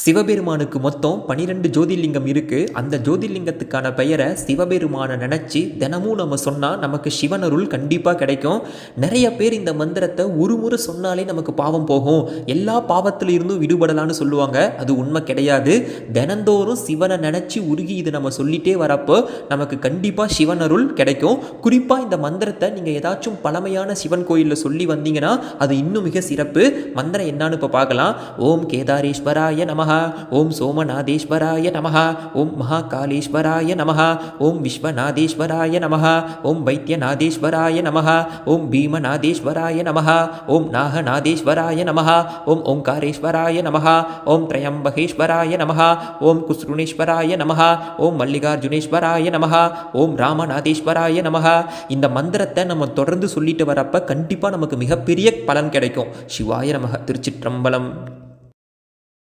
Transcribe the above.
சிவபெருமானுக்கு மொத்தம் பனிரெண்டு ஜோதிர்லிங்கம் இருக்குது அந்த ஜோதிர்லிங்கத்துக்கான பெயரை சிவபெருமானை நினச்சி தினமும் நம்ம சொன்னால் நமக்கு சிவனருள் கண்டிப்பாக கிடைக்கும். நிறைய பேர் இந்த மந்திரத்தை ஒரு முறை சொன்னாலே நமக்கு பாவம் போகும். எல்லா பாவத்திலிருந்தும் இருந்தும் சொல்லுவாங்க. அது உண்மை கிடையாது. தினந்தோறும் சிவனை நினச்சி உருகி இது நம்ம சொல்லிட்டே வரப்போ நமக்கு கண்டிப்பாக சிவனருள் கிடைக்கும். குறிப்பாக இந்த மந்திரத்தை நீங்கள் ஏதாச்சும் பழமையான சிவன் கோயிலில் சொல்லி வந்தீங்கன்னா அது இன்னும் மிக சிறப்பு. மந்திரம் என்னான்னு இப்போ பார்க்கலாம். ஓம் கேதாரேஸ்வராய நமஹ ஓம் சோமநாதேஸ்வராய நமஹ ஓம் மகாகாலேஸ்வராய நமஹ ஓம் விஸ்வநாதேஸ்வராய நமஹ ஓம் வைத்தியநாதேஸ்வராய நமஹ ஓம் பீமநாதேஸ்வராய நமஹ ஓம் நாகநாதேஸ்வராய நமஹ ஓம் ஓங்காரேஸ்வராய நமஹ ஓம் திரையம்பகேஸ்வராய நமஹ ஓம் குஸ்ருணேஸ்வராய நமஹ ஓம் மல்லிகார்ஜுனேஸ்வராய நமஹ ஓம் ராமநாதேஸ்வராய நமஹ இந்த மந்திரத்தை நம்ம தொடர்ந்து சொல்லிட்டு வரப்ப கண்டிப்பாக நமக்கு மிகப்பெரிய பலன் கிடைக்கும் சிவாய நமக திருச்சிற்றம்பலம்